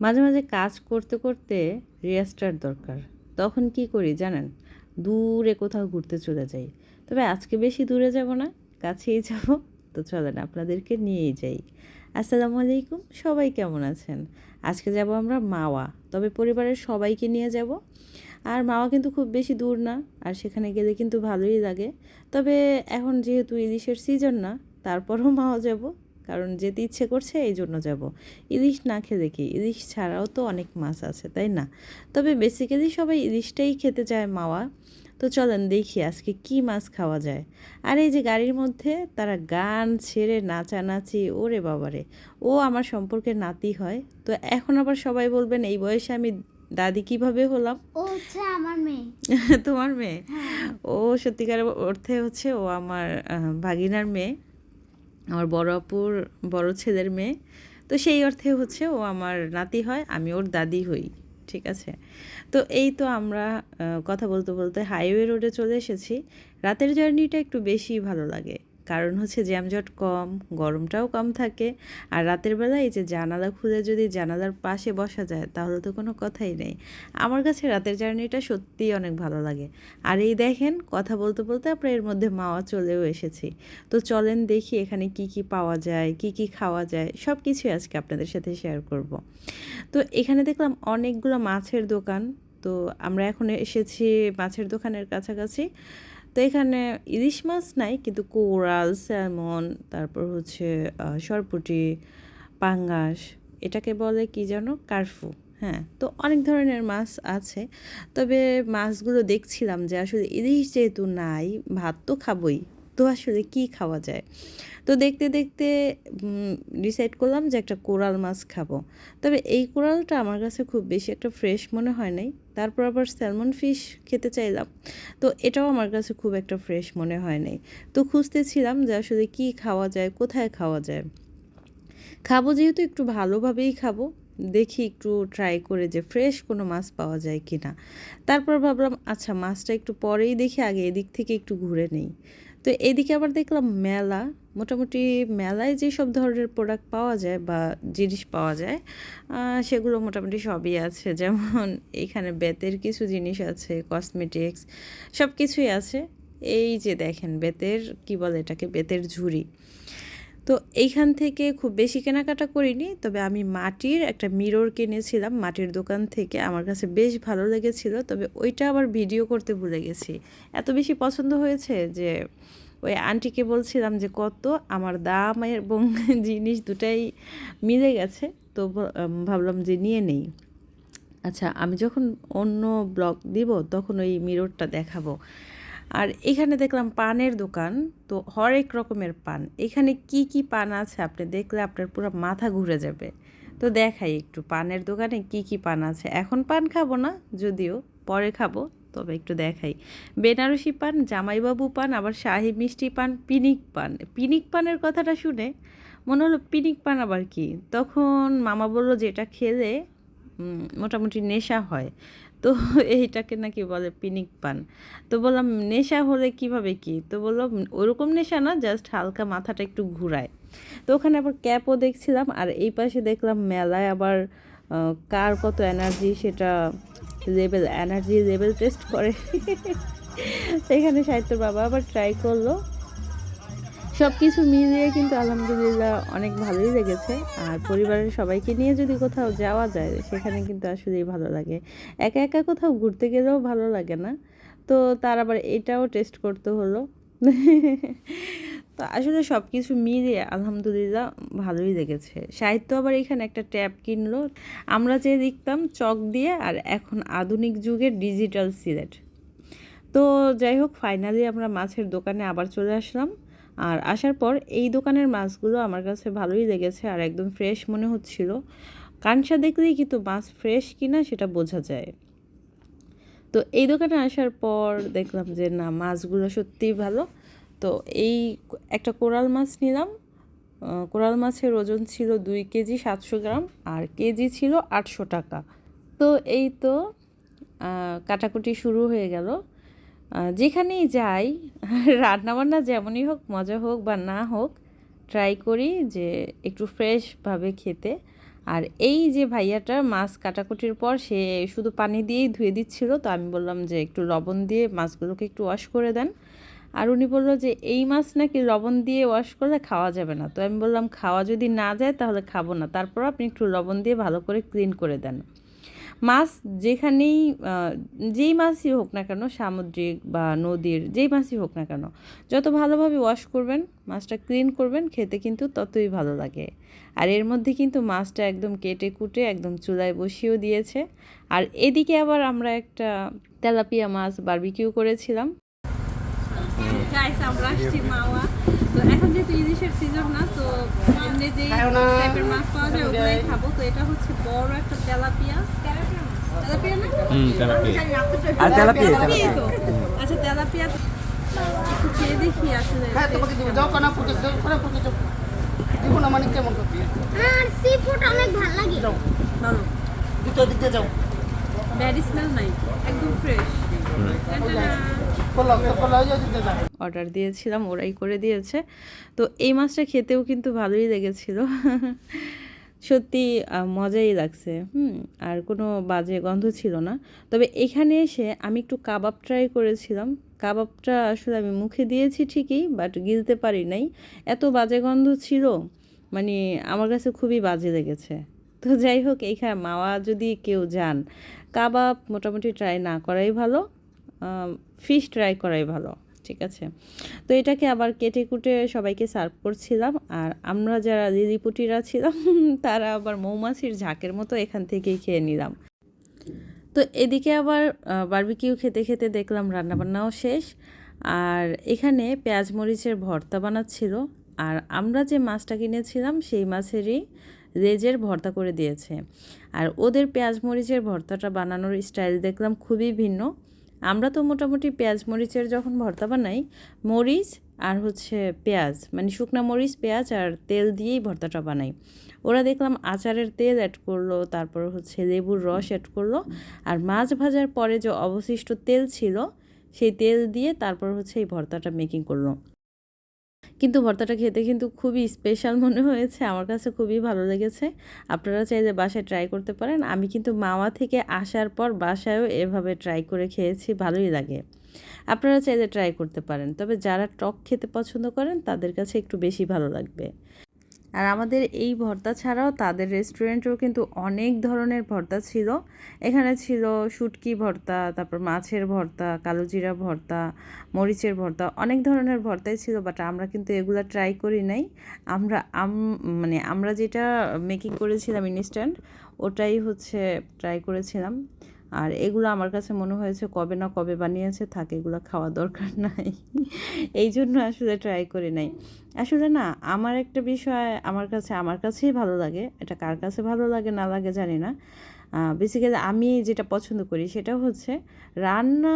মাঝে মাঝে কাজ করতে করতে রেস্টার দরকার। তখন কি করি জানেন? দূরে কোথাও ঘুরতে চলে যাই। তবে আজকে বেশি দূরে যাব না, কাছেই যাব। তো চলেন আপনাদেরকে নিয়েই যাই। আসসালামু আলাইকুম, সবাই কেমন আছেন? আজকে যাব আমরা মাওয়া, তবে পরিবারের সবাইকে নিয়ে যাব। আর মাওয়া কিন্তু খুব বেশি দূর না, আর সেখানে গেলে কিন্তু ভালোই লাগে। তবে এখন যেহেতু ইলিশের সিজন না, তারপরও মাওয়া যাব। কারণ যেতে ইচ্ছে করছে এই জন্য যাব। ইলিশ না খেলে কি ইলিশ ছাড়াও তো অনেক মাছ আছে তাই না? তবে বেসিক্যালি সবাই ইলিশটাই খেতে চায় মাওয়া। তো চলেন দেখি আজকে কি মাছ খাওয়া যায়। আর এই যে গাড়ির মধ্যে তারা গান ছেড়ে নাচানাচি ওরে বাবারে। ও আমার সম্পর্কে নাতি হয়। তো এখন আবার সবাই বলবেন এই বয়সে আমি দাদি কীভাবে হলাম? ও হচ্ছে আমার মেয়ে। তোমার মেয়ে? ও সত্যিকার অর্থে হচ্ছে ও আমার ভাগিনার মেয়ে। আমার বড় আপুর বড় ছেলের মেয়ে। তো সেই অর্থে হচ্ছে ও আমার নাতি হয়, আমি ওর দাদি হই, ঠিক আছে? তো এই তো আমরা কথা বলতে বলতে হাইওয়ে রোডে চলে এসেছি। রাতের জার্নিটা একটু বেশি ভালো লাগে। কারণ হচ্ছে জ্যামজট কম, গরমটাও কম থাকে। আর রাতের বেলা এই যে জানালা খুলে যদি জানালার পাশে বসা যায়, তাহলে তো কোনো কথাই নেই। আমার কাছে রাতের জার্নিটা সত্যিই অনেক ভালো লাগে। আর এই দেখেন, কথা বলতে বলতে আমরা এর মধ্যে মাওয়া চলেও এসেছি। তো চলেন দেখি এখানে কি কি পাওয়া যায়, কি কি খাওয়া যায় সব কিছুই আজকে আপনাদের সাথে শেয়ার করব। তো এখানে দেখলাম অনেকগুলো মাছের দোকান। তো আমরা এখন এসেছি মাছের দোকানের কাছাকাছি। তো এখানে ইলিশ মাছ নাই, কিন্তু কোরাল স্যালমন, তারপর হচ্ছে সরপুটি, পাঙ্গাস, এটাকে বলে কি যেন? কার্ফু হ্যাঁ। তো অনেক ধরনের মাছ আছে। তবে মাছগুলো দেখছিলাম যে আসলে ইলিশ যেহেতু নাই, ভাত তো খাবই। তো আসলে কি খাওয়া যায়? তো দেখতে দেখতে ডিসাইড করলাম যে একটা কোরাল মাছ খাব। তবে এই কোরালটা আমার কাছে খুব বেশি একটা ফ্রেশ মনে হয় নাই। তারপর আবার স্যালমন ফিশ খেতে চাইলাম। তো এটাও আমার কাছে খুব একটা ফ্রেশ মনে হয় নাই। তো খুঁজতেছিলাম যে আসলে কি খাওয়া যায়, কোথায় খাওয়া যায়। খাব যেহেতু একটু ভালোভাবেই খাব। দেখি একটু ট্রাই করে যে ফ্রেশ কোনো মাছ পাওয়া যায় কি না তারপর ভাবলাম আচ্ছা মাছটা একটু পরেই দেখি, আগে এদিক থেকে একটু ঘুরে নেই। তো এদিকে আবার দেখলাম মেলা। মোটামুটি মেলায় যে সব ধরনের প্রোডাক্ট পাওয়া যায় বা জিনিস পাওয়া যায় সেগুলো মোটামুটি সবই আছে। যেমন এখানে বেতের কিছু জিনিস আছে কসমেটিক্স সব কিছুই আছে। এই যে দেখেন, বেতের, কি বলে এটাকে? বেতের ঝুড়ি। তো এইখান থেকে খুব বেশি কেনাকাটা করিনি, তবে আমি মাটির একটা মিরর কিনেছিলাম, মাটির দোকান থেকে। আমার কাছে বেশ ভালো লেগেছিল, তবে ওইটা আবার ভিডিও করতে ভুলে গেছি। এত বেশি পছন্দ হয়েছে যে, ওই আন্টিকে বলছিলাম যে, কত আমার দাম এবং জিনিস দুটাই মিলে গেছে। তো ভাবলাম যে নিয়ে নেই। আচ্ছা আমি যখন অন্য ব্লগ দিব, তখন ওই মিররটা দেখাবো। আর এখানে দেখলাম পানের দোকান, তো হরেক রকমের পান। এখানে কি কি পান আছে আপনি দেখলে আপনার পুরো মাথা ঘুরে যাবে। তো দেখাই একটু, পানের দোকানে কি কি পান আছে? এখন পান খাব না, যদিও পরে খাব, তবে একটু দেখাই। বেনারসি পান, জামাইবাবু পান, আবার শাহি মিষ্টি পান, পিনিক পান। পিনিক পানের কথাটা শুনে মনে হলো পিনিক পান আবার কি? তখন মামা বলল যে এটা খেলে মোটামুটি নেশা হয়। তো এইটাকে নাকি বলে পিনিক পান। তো বললাম, নেশা হলে কীভাবে কি? তো বললাম ওরকম নেশা না জাস্ট হালকা মাথাটা একটু ঘুরায়। তো ওখানে আবার ক্যাপও দেখছিলাম, আর এই পাশে দেখলাম মেলায় আবার কার কত এনার্জি সেটা লেভেল এনার্জি লেভেল টেস্ট করে। এখানে সাহিত্যর বাবা আবার ট্রাই করল। সব কিছু মিলিয়ে কিন্তু আলহামদুলিল্লাহ অনেক ভালোই লেগেছে। আর পরিবারের সবাইকে নিয়ে যদি কোথাও যাওয়া যায়, সেখানে কিন্তু আসলেই ভালো লাগে। একা একা কোথাও ঘুরতে গেলেও ভালো লাগে না। তো তার আবার এটাও টেস্ট করতে হলো। তো আসলে সব কিছু মিলিয়ে আলহামদুলিল্লাহ ভালোই লেগেছে। সাহিত্য আবার এখানে একটা ট্যাব কিনলো। আমরা যে লিখতাম চক দিয়ে আর এখন আধুনিক যুগের ডিজিটাল সিলেট। তো যাই হোক ফাইনালি আমরা মাছের দোকানে আবার চলে আসলাম। আর আসার পর এই দোকানের মাছগুলো আমার কাছে ভালোই লেগেছে আর একদম ফ্রেশ মনে হচ্ছিল। কানসা দেখলেই কিন্তু মাছ ফ্রেশ কিনা সেটা বোঝা যায়। তো এই দোকানে আসার পর দেখলাম যে না, মাছগুলো সত্যিই ভালো। তো এই একটা কোরাল মাছ নিলাম। কোরাল মাছের ওজন ছিল দুই কেজি সাতশো গ্রাম আর কেজি ছিল আটশো টাকা। তো এই তো কাটাকুটি শুরু হয়ে গেল। যেখানেই যাই, রান্নাবান্না যেমনই হোক, মজা হোক বা না হোক ট্রাই করি যে একটু ফ্রেশভাবে খেতে। আর এই যে ভাইয়াটা মাছ কাটাকুটির পর, সে শুধু পানি দিয়েই ধুয়ে দিচ্ছিল, তো আমি বললাম যে একটু লবণ দিয়ে মাছগুলোকে একটু ওয়াশ করে দেন। আর উনি বলল যে, এই মাছ নাকি লবণ দিয়ে ওয়াশ করলে খাওয়া যাবে না। তো আমি বললাম, খাওয়া যদি না যায় তাহলে খাব না। তারপর আপনি একটু লবণ দিয়ে ভালো করে ক্লিন করে দেন। মাছ যেখানেই যেই মাছই হোক না কেন, সামুদ্রিক বা নদীর যেই মাছই হোক না কেন, যত ভালোভাবে ওয়াশ করবেন, মাছটা ক্লিন করবেন, খেতে কিন্তু ততই ভালো লাগে। আর এর মধ্যে কিন্তু মাছটা একদম কেটে কুটে একদম চুলায় বসিয়েও দিয়েছে। আর এদিকে আবার আমরা একটা তেলাপিয়া মাছ বারবিকিউ করেছিলাম। আমরা আসছি মাওয়া। তো এখন যেহেতু ইলিশের সিজন না তো এমনি যে টাইপের মাছ পাওয়া যায় ওগুলাই খাব। তো এটা হচ্ছে বড় একটা তেলাপিয়া। তেলাপিয়া না? তেলাপিয়া। তেলাপিয়া আচ্ছা তেলাপিয়া একটু খেয়ে দেখি আসলে হ্যাঁ তোমাকে দিব। যাও কানা ফুটে যাও কানা ফুটে যাও। দিব না মানে কেমন আর সি ফুড অনেক ভালো লাগে। ভালো। দুটো দিয়ে যাও। ব্যাড স্মেল নাই একদম ফ্রেশ অর্ডার দিয়েছিলাম, ওরাই করে দিয়েছে। তো এই মাছটা খেতেও কিন্তু ভালোই লেগেছিল। সত্যি মজাই লাগছে। হুম, আর কোনো বাজে গন্ধ ছিল না। তবে এখানে এসে আমি একটু কাবাব ট্রাই করেছিলাম। কাবাবটা আসলে আমি মুখে দিয়েছি ঠিকই, বাট গিলতে পারি নাই। এত বাজে গন্ধ ছিল মানে আমার কাছে খুবই বাজে লেগেছে। তো যাই হোক এইখানে মাওয়া যদি কেউ যান, কাবাব মোটামুটি ট্রাই না করাই ভালো। ফিশ ট্রাই করাই ভালো, ঠিক আছে? তো এটাকে আবার কেটে কুটে সবাইকে সার্ভ করছিলাম, আর আমরা যারা লিলিপুটিরা ছিলাম, তারা আবার মৌমাছির ঝাঁকের মতো এখান থেকেই খেয়ে নিলাম। তো এদিকে আবার বারবিকিউ খেতে খেতে দেখলাম রান্নাবান্নাও শেষ, আর এখানে পেঁয়াজ মরিচের ভর্তা বানাচ্ছিল, আর আমরা যে মাছটা কিনেছিলাম, সেই মাছেরই রেজের ভর্তা করে দিয়েছে। আর ওদের পেঁয়াজ মরিচের ভর্তাটা বানানোর স্টাইল দেখলাম খুবই ভিন্ন আমরা তো মোটামুটি পেঁয়াজ, মরিচের যখন ভর্তা বানাই, মরিচ আর হচ্ছে পেঁয়াজ মানে শুকনো মরিচ, পেঁয়াজ আর তেল দিয়েই ভর্তাটা বানাই। ওরা দেখলাম আচারের তেল অ্যাড করল, তারপর হচ্ছে লেবুর রস অ্যাড করল, আর মাছ ভাজার পরে যে অবশিষ্ট তেল ছিল, সেই তেল দিয়ে তারপর হচ্ছে এই ভর্তাটা মেকিং করল। কিন্তু ভর্তাটা খেতে কিন্তু খুবই স্পেশাল মনে হয়েছে, আমার কাছে খুবই ভালো লেগেছে। আপনারা চাইলে বাসায় ট্রাই করতে পারেন। আমি কিন্তু মামা থেকে আসার পর বাসায়ও এভাবে ট্রাই করে খেয়েছি, ভালোই লাগে। আপনারা চাইলে ট্রাই করতে পারেন, তবে যারা টক খেতে পছন্দ করেন তাদের কাছে একটু বেশি ভালো লাগবে। আর আমাদের এই ভর্তা ছাড়াও তাদের রেস্টুরেন্টেও কিন্তু অনেক ধরনের ভর্তা ছিল। এখানে ছিল শুটকি ভর্তা, তারপর মাছের ভর্তা, কালোজিরা ভর্তা, মরিচের ভর্তা, অনেক ধরনের ভর্তাই ছিল বাট আমরা কিন্তু এগুলো ট্রাই করি নাই। আমরা আম মানে আমরা যেটা মেকিং করেছিলাম ইনস্ট্যান্ট ওটাই হচ্ছে ট্রাই করেছিলাম। আর এগুলো আমার কাছে মনে হয়েছে কবে না কবে বানিয়েছে, থাকে, এগুলো খাওয়া দরকার নাই। এই জন্য আসলে ট্রাই করে নাই। আসলে না, আমার একটা বিষয় আমার কাছে, আমার কাছেই ভালো লাগে। এটা কার কাছে ভালো লাগে না লাগে জানি না। বেসিক্যালি আমি যেটা পছন্দ করি সেটা হচ্ছে রান্না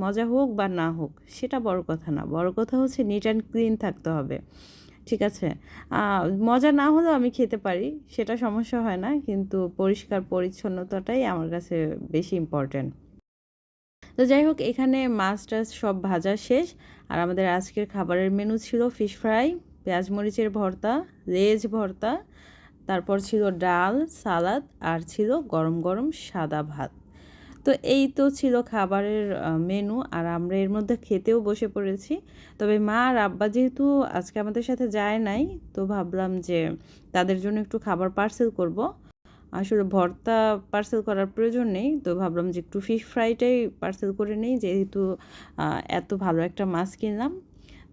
মজা হোক বা না হোক, সেটা বড় কথা না। বড় কথা হচ্ছে নিট অ্যান্ড ক্লিন থাকতে হবে। ঠিক আছে। মজা না হলেও আমি খেতে পারি, সেটা সমস্যা হয় না, কিন্তু পরিষ্কার পরিচ্ছন্নতাটাই আমার কাছে বেশি ইম্পর্ট্যান্ট তো যাই হোক, এখানে মাছ টাছ সব ভাজা শেষ, আর আমাদের আজকের খাবারের মেনু ছিল ফিশ ফ্রাই পেঁয়াজ মরিচের ভর্তা, লেজ ভর্তা, তারপর ছিল ডাল, সালাদ, আর ছিল গরম গরম সাদা ভাত। তো এই তো ছিল খাবারের মেনু আর আমরা এর মধ্যে খেতেও বসে পড়েছি। তবে মা আর আব্বা যেহেতু আজকে আমাদের সাথে যায় নাই, তো ভাবলাম যে তাদের জন্য একটু খাবার পার্সেল করব। আসলে ভর্তা পার্সেল করার প্রয়োজন নেই, তো ভাবলাম যে একটু ফিশ ফ্রাইটাই পার্সেল করে নেই, যেহেতু এত ভালো একটা মাছ কিনলাম।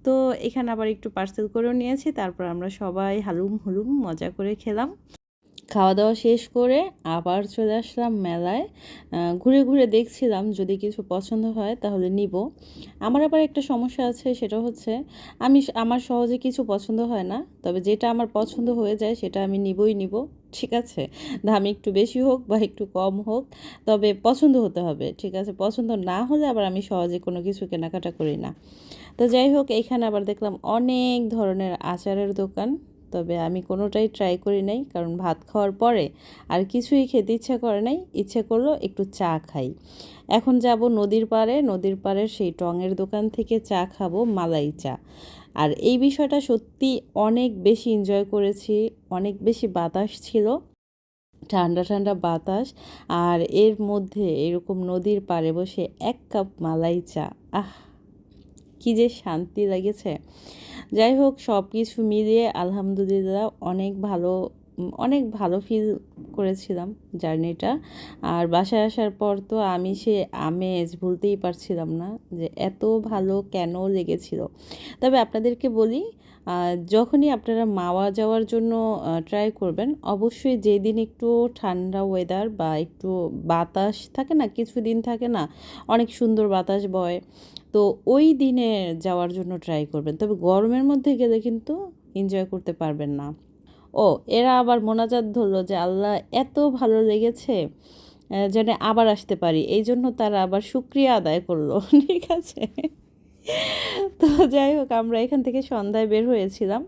তো এখানে আবার একটু পার্সেল করেও নিয়েছি, তারপর আমরা সবাই হালুম হুলুম মজা করে খেলাম। খাওয়া দাওয়া শেষ করে আবার চলে আসলাম মেলায়। ঘুরে ঘুরে দেখছিলাম, যদি কিছু পছন্দ হয় তাহলে নিব। আমার আবার একটা সমস্যা আছে, সেটা হচ্ছে আমি আমার সহজে কিছু পছন্দ হয় না, তবে যেটা আমার পছন্দ হয়ে যায় সেটা আমি নিবই নিব, ঠিক আছে? দাম একটু বেশি হোক বা একটু কম হোক, তবে পছন্দ হতে হবে, ঠিক আছে? পছন্দ না হলে আবার আমি সহজে কোনো কিছু কেনাকাটা করি না। তো যাই হোক এইখানে আবার দেখলাম অনেক ধরনের আচারের দোকান। তবে আমি কোনোটাই ট্রাই করি নাই, কারণ ভাত খাওয়ার পরে আর কিছুই খেতে ইচ্ছা করে নাই, ইচ্ছে করল একটু চা খাই। এখন যাব নদীর পাড়ে নদীর পাড়ে সেই টঙের দোকান থেকে চা খাব, মালাই চা। আর এই বিষয়টা সত্যি অনেক বেশি এনজয় করেছি, অনেক বেশি বাতাস ছিল, ঠান্ডা ঠান্ডা বাতাস, আর এর মধ্যে এরকম নদীর পাড়ে বসে এক কাপ মালাই চা, আহ! কি যে শান্তি লেগেছে। যাই হোক সব কিছু মিলিয়ে আলহামদুলিল্লাহ অনেক ভালো অনেক ভালো ফিল করেছিলাম জার্নিটা। আর বাসায় আসার পর তো আমি সে আমেজ ভুলতেই পারছিলাম না যে এত ভালো কেন লেগেছিল। তবে আপনাদেরকে বলি যখনই আপনারা মাওয়া যাওয়ার জন্য ট্রাই করবেন, অবশ্যই যেদিন একটু ঠান্ডা ওয়েদার বা একটু বাতাস থাকে না, কিছুদিন থাকে না, অনেক সুন্দর বাতাস বয় তো ওই দিনে যাওয়ার জন্য ট্রাই করবেন। তবে গরমের মধ্যে গেলে কিন্তু এনজয় করতে পারবেন না। ও, এরা আবার মোনাজাত ধরলো যে, আল্লাহ, এত ভালো লেগেছে যেন আবার আসতে পারি। এই জন্য তারা আবার শুক্রিয়া আদায় করল, ঠিক আছে? তো যাই হোক, আমরা এখান থেকে সন্ধ্যায় বের হয়েছিলাম।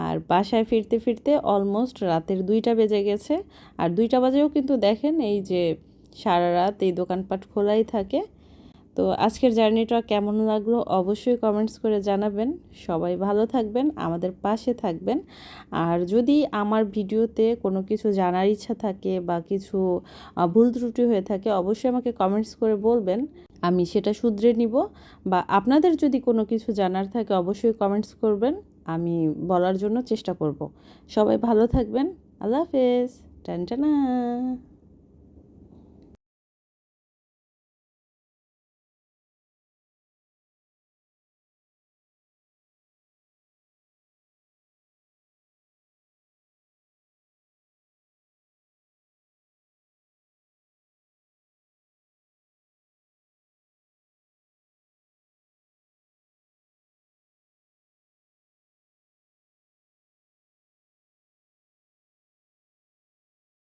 আর বাসায় ফিরতে ফিরতে অলমোস্ট রাতের দুইটা বেজে গেছে। আর দুইটা বাজেও কিন্তু দেখেন, এই যে সারা রাত এই দোকানপাট খোলাই থাকে। তো আজকের জার্নিটা কেমন লাগল অবশ্যই কমেন্টস করে জানাবেন। সবাই ভালো থাকবেন, আমাদের পাশে থাকবেন। আর যদি আমার ভিডিওতে কোনো কিছু জানার ইচ্ছা থাকে বা কিছু ভুল ত্রুটি হয়ে থাকে, অবশ্যই আমাকে কমেন্টস করে বলবেন। আমি সেটা শুধরে নিব বা আপনাদের যদি কোনো কিছু জানার থাকে অবশ্যই কমেন্টস করবেন। আমি বলার জন্য চেষ্টা করব। সবাই ভালো থাকবেন। আল্লাহ হাফেজ। টান টানা।